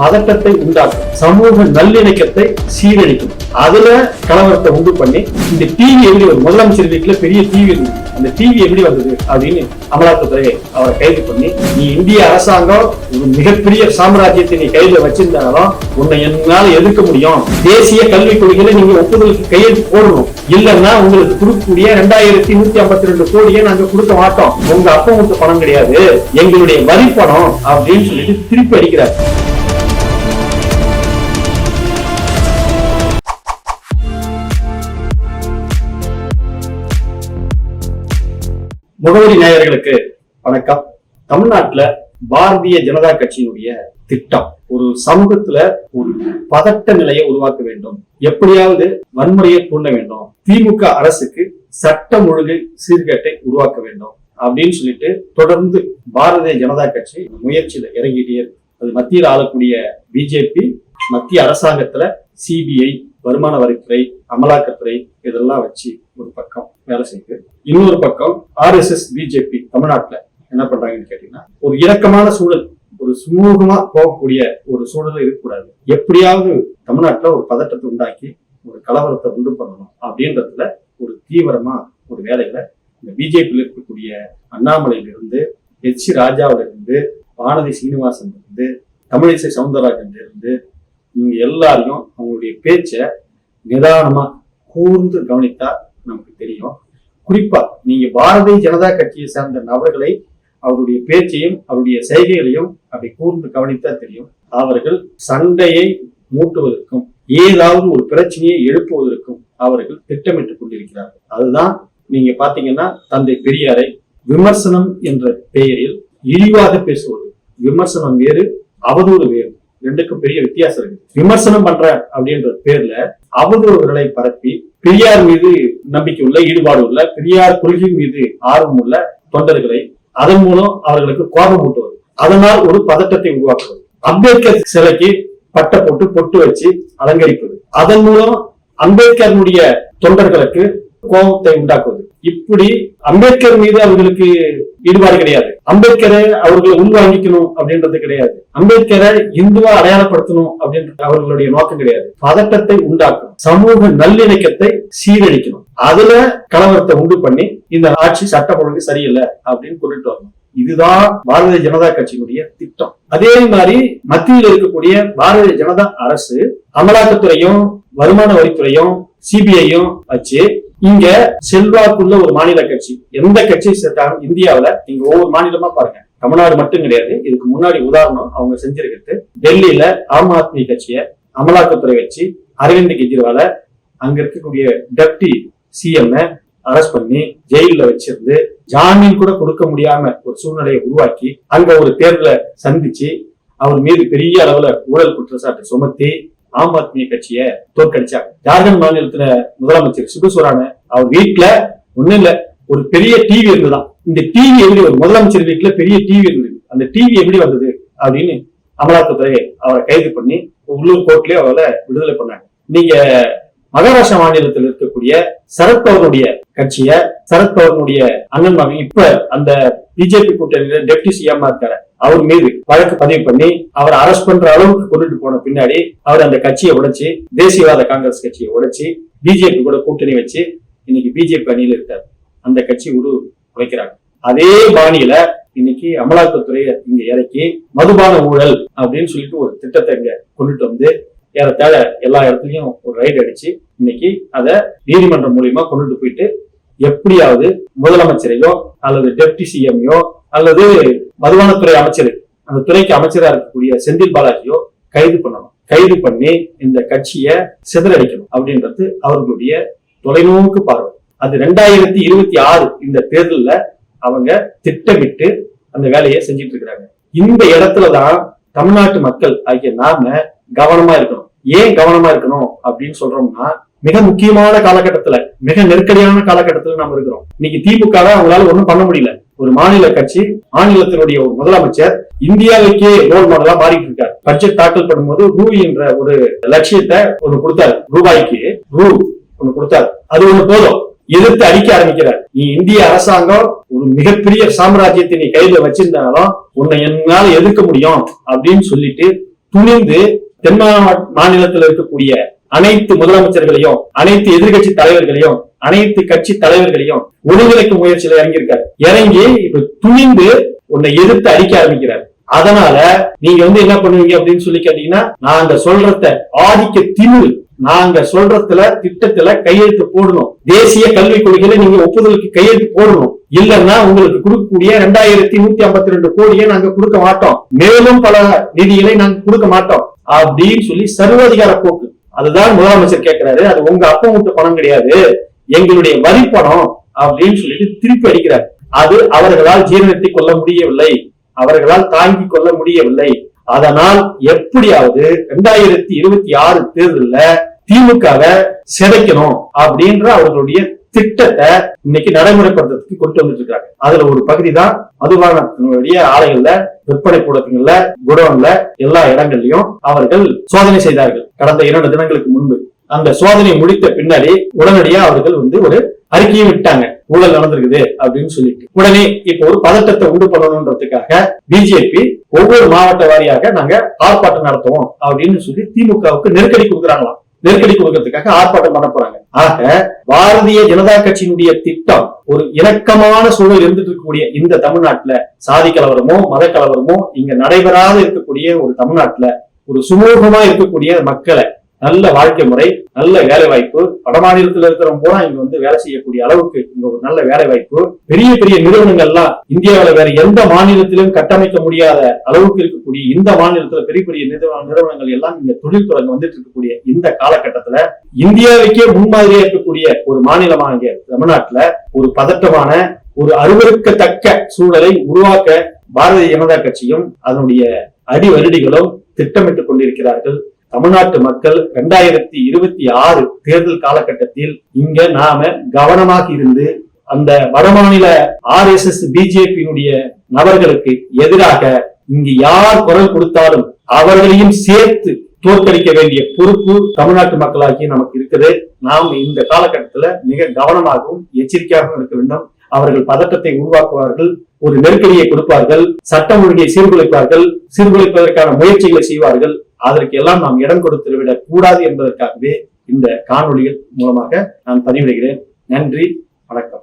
பதட்டத்தை உண்டாக்கும். சமூக நல்லிணக்கத்தை சீரழிக்கும். அதுல கலவரத்தை உண்டு பண்ணி இந்த டிவி எப்படி ஒரு முதலமைச்சர் வீட்டுல பெரிய டிவி இருந்தது அந்த டிவி எப்படி வந்தது அப்படின்னு அமலாக்கத்துறை அவரை கைது பண்ணி நீ இந்திய அரசாங்கம் ஒரு மிகப்பெரிய சாம்ராஜ்யத்தை நீ கையில வச்சிருந்தாலும் உன்னை என்னால எதிர்க்க முடியும். தேசிய கல்விக் கொள்கையில நீங்க ஒப்புதலுக்கு கையெழுத்து போடணும். இல்லைன்னா உங்களுக்கு கொடுக்கக்கூடிய ரெண்டாயிரத்தி நூத்தி ஐம்பத்தி ரெண்டு கோடியை நாங்க கொடுக்க மாட்டோம். உங்க அப்பா கொடுத்த பணம் கிடையாது. எங்களுடைய வரி பணம் அப்படின்னு சொல்லிட்டு திருப்பி அடிக்கிறார். முகவரி நேயர்களுக்கு வணக்கம். தமிழ்நாட்டுல பாரதிய ஜனதா கட்சியினுடைய திட்டம் ஒரு சமூகத்துல ஒரு பதட்ட நிலையை உருவாக்க வேண்டும். எப்படியாவது வன்முறையை தூண்ட வேண்டும். திமுக அரசுக்கு சட்டம் ஒழுங்கு சீர்கேட்டை உருவாக்க வேண்டும் அப்படின்னு சொல்லிட்டு தொடர்ந்து பாரதிய ஜனதா கட்சி முயற்சியில இறங்கிட்டே அது மத்தியில் ஆளக்கூடிய பிஜேபி மத்திய அரசாங்கத்துல சிபிஐ வருமான வரித்துறை அமலாக்கத்துறை இதெல்லாம் வச்சு ஒரு பக்கம் வேலை செய்யுது. இன்னொரு பக்கம் ஆர்எஸ்எஸ் பிஜேபி தமிழ்நாட்டில் என்ன பண்றாங்கன்னு கேட்டீங்கன்னா ஒரு இறக்கமான சூழல் ஒரு சுமூகமா போகக்கூடிய ஒரு சூழல் இருக்கக்கூடாது. எப்படியாவது தமிழ்நாட்டில் ஒரு பதட்டத்தை உண்டாக்கி ஒரு கலவரத்தை உண்டு பண்ணணும் அப்படின்றதுல ஒரு தீவிரமா ஒரு வேலையில இந்த பிஜேபியில் இருக்கக்கூடிய அண்ணாமலையிலிருந்து எச் சி ராஜாவிலிருந்து வானதி சீனிவாசன் இருந்து தமிழிசை சவுந்தரராஜன் இருந்து இவங்க எல்லாரையும் அவங்களுடைய பேச்சை நிதானமா கூர்ந்து கவனித்தா நமக்கு தெரியும். குறிப்பா நீங்க பாரதிய ஜனதா கட்சியை சேர்ந்த நபர்களை அவருடைய பேச்சையும் அவருடைய செய்கைகளையும் அப்படி கூர்ந்து கவனித்தா தெரியும். அவர்கள் சண்டையை மூட்டுவதற்கும் ஏதாவது ஒரு பிரச்சனையை எழுப்புவதற்கும் அவர்கள் திட்டமிட்டுக் கொண்டிருக்கிறார்கள். அதுதான் நீங்க பாத்தீங்கன்னா தந்தை பெரியாரை விமர்சனம் என்ற பெயரில் இழிவாக பேசுவது. விமர்சனம் வேறு அவதூறு வேறு. ரெண்டுக்கும் பெரிய வித்தியாசம் இருக்கு. விமர்சனம் பண்ற அப்படின்ற பேர்ல அவதூறுகளை பரப்பி பெரியார் மீது நம்பிக்கை உள்ள ஈடுபாடு உள்ள பெரியார் கொள்கை மீது ஆர்வம் உள்ள தொண்டர்களை அதன் மூலம் அவர்களுக்கு கோபம் ஊட்டுவது. அதனால் ஒரு பதட்டத்தை உருவாக்குவது. அம்பேத்கர் சிலைக்கு பட்டை போட்டு பொட்டு வச்சு அலங்கரிப்பது. அதன் மூலம் அம்பேத்கருடைய தொண்டர்களுக்கு கோபத்தை உண்டாக்குவது. இப்படி அம்பேத்கர் மீது அவர்களுக்கு ஈடுபாடு கிடையாது. அம்பேத்கரை அவர்களை உள்வாங்கிக்கணும் அப்படின்றது கிடையாது. அம்பேத்கரை இந்துவா அடையாளப்படுத்தணும் அப்படின்றது அவர்களுடைய நோக்கம் கிடையாது. பதட்டத்தை உண்டாக்கும் சமூக நல்லிணக்கத்தை சீரழிக்கணும். அதுல கலவரத்தை உண்டு பண்ணி இந்த ஆட்சி சட்ட ஒழுங்கு சரியில்லை அப்படின்னு கொண்டுட்டு வரணும். இதுதான் பாரதிய ஜனதா கட்சியினுடைய திட்டம். அதே மாதிரி மத்தியில் இருக்கக்கூடிய பாரதிய ஜனதா அரசு அமலாக்கத்துறையும் வருமான வரித்துறையும் சிபிஐயும் வச்சு இங்க செல்வாக்குள்ள ஒரு மாநில கட்சி. எந்த கட்சியை சேர்த்தாலும் இந்தியாவில நீங்க ஒவ்வொரு மாநிலமா பாருங்க. தமிழ்நாடு மட்டும் கிடையாது. இதுக்கு முன்னாடி உதாரணம் அவங்க செஞ்சிருக்கிறது. டெல்லியில ஆம் ஆத்மி கட்சியை அமலாக்கத்துறை வச்சு அரவிந்த் கெஜ்ரிவால அங்க இருக்கக்கூடிய டெப்டி சிஎம் அரெஸ்ட் பண்ணி ஜெயில வச்சிருந்து ஜாமீன் கூட கொடுக்க முடியாம ஒரு சூழ்நிலையை உருவாக்கி அங்க ஒரு தேர்தலை சந்திச்சு அவர் மீது பெரிய அளவுல ஊழல் குற்றச்சாட்டு சுமத்தி ஆம் ஆத்மி கட்சியை தோற்கடிச்சாங்க. ஜார்க்கண்ட் மாநிலத்துல முதலமைச்சர் சிபுசோரான அவர் வீட்டுல ஒண்ணும் இல்ல ஒரு பெரிய டிவி இருந்துதான் இந்த டிவி எப்படி ஒரு முதலமைச்சர் வீட்டுல பெரிய டிவி இருந்தது. அந்த டிவி எப்படி வந்தது அப்படின்னு அமலாக்கத்துறை அவரை கைது பண்ணி உள்ளூர் கோர்ட்லயே அவரை விடுதலை பண்ணாங்க. நீங்க மகாராஷ்டிரா மாநிலத்தில் இருக்கக்கூடிய சரத்பவனுடைய கட்சிய சரத்பவனுடைய அண்ணன் மகன் இப்ப அந்த பிஜேபி கூட்டணியில டெப்டி சிஎம் இருக்காரு. அவர் மீது வழக்கு பதிவு பண்ணி அவர் அரெஸ்ட் பண்ற அளவுக்கு கொண்டுட்டு போன பின்னாடி அவர் அந்த கட்சியை உடைச்சு தேசியவாத காங்கிரஸ் கட்சியை உடைச்சு பிஜேபி கூட கூட்டணி வச்சு இன்னைக்கு பிஜேபி அணியில இருக்காரு. அந்த கட்சி உரு உழைக்கிறாங்க அதே பாணியில இன்னைக்கு அமலாக்கத்துறையை இங்க இறக்கி மதுபான ஊழல் அப்படின்னு சொல்லிட்டு ஒரு திட்டத்தை இங்க கொண்டுட்டு வந்து ஏறத்தாழ எல்லா இடத்துலயும் ஒரு ரைடு அடிச்சு இன்னைக்கு அதை நீதிமன்றம் மூலியமா கொண்டுட்டு போயிட்டு எப்படியாவது முதலமைச்சரையோ அல்லது டெப்டி சிஎம்யோ அல்லது மதுவானத்துறை அமைச்சர் அந்த துறைக்கு அமைச்சரா இருக்கக்கூடிய செந்தில் பாலாஜியோ கைது பண்ணணும். கைது பண்ணி இந்த கட்சியை சிதறடிக்கணும் அப்படின்றது அவர்களுடைய தொலைநோக்கு பார்வை. அது ரெண்டாயிரத்தி இருபத்தி ஆறு இந்த தேர்தலில் அவங்க திட்டமிட்டு அந்த வேலையை செஞ்சுட்டு இருக்கிறாங்க. இந்த இடத்துலதான் தமிழ்நாட்டு மக்கள் ஆகிய நாம கவனமா இருக்கணும். ஏன் கவனமா இருக்கணும் அப்படின்னு சொல்றோம்னா மிக முக்கியமான காலகட்டத்துல மிக நெருக்கடியான காலகட்டத்துல நம்ம இருக்கிறோம். இன்னைக்கு திமுக அவங்களால ஒண்ணும் பண்ண முடியல. ஒரு மாநில கட்சி மாநிலத்தினுடைய ஒரு முதலமைச்சர் இந்தியாவுக்கே ரோல் மாடலா மாறிட்டு இருக்காரு. பட்ஜெட் தாக்கல் பண்ணும்போது ரூ என்ற ஒரு லட்சியத்தை ஒண்ணு கொடுத்தாரு. ரூபாய்க்கு ரூ ஒண்ணு கொடுத்தாரு. அது ஒண்ணு போதும். எதிர்த்து அடிக்க ஆரம்பிக்கிறார். நீ இந்திய அரசாங்கம் ஒரு மிகப்பெரிய சாம்ராஜ்யத்தை நீ கையில வச்சிருந்தாலும் உன்னை என்னால எதிர்க்க முடியும் அப்படின்னு சொல்லிட்டு துணிந்து தென் மாநிலத்தில் இருக்கக்கூடிய அனைத்து முதலமைச்சர்களையும் அனைத்து எதிர்க்கட்சி தலைவர்களையும் அனைத்து கட்சி தலைவர்களையும் ஒருங்கிணைக்கும் முயற்சியில இறங்கியிருக்காரு. இறங்கி இப்ப துணிந்து உன்னை எதிர்த்து அடிக்க ஆரம்பிக்கிறார். அதனால நீங்க வந்து என்ன பண்ணுவீங்க அப்படின்னு சொல்லி கேட்டீங்கன்னா நாங்க சொல்றத ஆதிக்க திமிழ் நாங்க சொல்றதுல திட்டத்துல கையெழுத்து போடணும். தேசிய கல்விக் கொள்கையில நீங்க ஒப்புதலுக்கு கையெழுத்து போடணும். இல்லைன்னா உங்களுக்கு கொடுக்கக்கூடிய ரெண்டாயிரத்தி நூத்தி ஐம்பத்தி ரெண்டு கோடியை நாங்க கொடுக்க மாட்டோம். மேலும் பல நிதிகளை நாங்க கொடுக்க மாட்டோம். அப்படின்னு சொல்லி சர்வாதிகார போக்கு. அதுதான் முதலமைச்சர் கேட்கிறாரு அது உங்க அப்பா மட்டும் பணம் கிடையாது. எங்களுடைய வரி பணம் அப்படின்னு சொல்லிட்டு திருப்பி அடிக்கிறார். அது அவர்களால் ஜீரணித்து கொள்ள முடியவில்லை. அவர்களால் தாங்கிக் கொள்ள முடியவில்லை. அதனால் எப்படியாவது ரெண்டாயிரத்தி இருபத்தி ஆறு தேர்தல்ல திமுகவை சிதைக்கணும் அப்படின்ற அவர்களுடைய திட்டத்தை இன்னைக்கு நடைமுறைப்படுத்துறதுக்கு கொண்டு வந்துட்டு இருக்காங்க. அதுல ஒரு பகுதி தான் மதுபானத்தினுடைய ஆலைகள்ல விற்பனை கூடங்கள்ல குடோன்ல எல்லா இடங்கள்லயும் அவர்கள் சோதனை செய்தார்கள். கடந்த இரண்டு தினங்களுக்கு முன்பு. அந்த சோதனை முடித்த பின்னாடி உடனடியா அவர்கள் வந்து ஒரு அறிக்கையை விட்டாங்க. ஊழல் நடந்திருக்குது அப்படின்னு சொல்லிட்டு. உடனே இப்போ ஒரு பதட்டத்தை உண்டு பண்ணணுன்றதுக்காக பிஜேபி ஒவ்வொரு மாவட்ட வாரியாக நாங்க ஆர்ப்பாட்டம் நடத்துவோம் அப்படின்னு சொல்லி திமுகவுக்கு நெருக்கடி கொடுக்குறாங்களாம் நெருக்கடி கொடுக்கறதுக்காக ஆர்ப்பாட்டம் பண்ண போறாங்க. ஆக பாரதிய ஜனதா கட்சியினுடைய திட்டம் ஒரு இணக்கமான சூழல் இருந்துட்டு இருக்கக்கூடிய இந்த தமிழ்நாட்டுல சாதி கலவரமோ மத கலவரமோ இங்க நடைபெறாத இருக்கக்கூடிய ஒரு தமிழ்நாட்டுல ஒரு சுமூகமா இருக்கக்கூடிய மக்களை நல்ல வாழ்க்கை முறை நல்ல வேலை வாய்ப்பு வட மாநிலத்தில் இருக்கிறவங்க பூரா இங்க வந்து வேலை செய்யக்கூடிய அளவுக்கு இங்க ஒரு நல்ல வேலை வாய்ப்பு பெரிய பெரிய நிறுவனங்கள்லாம் இந்தியாவில வேற எந்த மாநிலத்திலும் கட்டமைக்க முடியாத அளவுக்கு இருக்கக்கூடிய இந்த மாநிலத்துல பெரிய பெரிய நிறுவனங்கள் எல்லாம் இங்க தொழில் தொடங்க வந்துட்டு இருக்கக்கூடிய இந்த காலகட்டத்துல இந்தியாவுக்கே முன்மாதிரியா இருக்கக்கூடிய ஒரு மாநிலமாக இங்க தமிழ்நாட்டுல ஒரு பதட்டமான ஒரு அருவருக்கத்தக்க சூழலை உருவாக்க பாரதிய ஜனதா கட்சியும் அதனுடைய அடிவருடிகளும் திட்டமிட்டுக் கொண்டிருக்கிறார்கள். தமிழ்நாட்டு மக்கள் இரண்டாயிரத்தி இருபத்தி ஆறு தேர்தல் காலகட்டத்தில் இங்க நாம கவனமாக இருந்து அந்த வடமாநில ஆர் எஸ் எஸ் பிஜேபியினுடைய நபர்களுக்கு எதிராக இங்கு யார் குரல் கொடுத்தாலும் அவர்களையும் சேர்த்து தோற்கடிக்க வேண்டிய பொறுப்பு தமிழ்நாட்டு மக்களாகிய நமக்கு இருக்குது. நாம் இந்த காலகட்டத்துல மிக கவனமாகவும் எச்சரிக்கையாகவும் இருக்க வேண்டும். அவர்கள் பதட்டத்தை உருவாக்குவார்கள். ஒரு நெருக்கடியை கொடுப்பார்கள் சட்டம் ஒழுங்கை சீர்குலைப்பார்கள் சீர்குலைப்பதற்கான முயற்சிகளை செய்வார்கள். அதற்கு எல்லாம் நாம் இடம் கொடுத்துவிடக் கூடாது என்பதற்காகவே இந்த காணொளிகள் மூலமாக நான் பதிவிடுகிறேன். நன்றி வணக்கம்.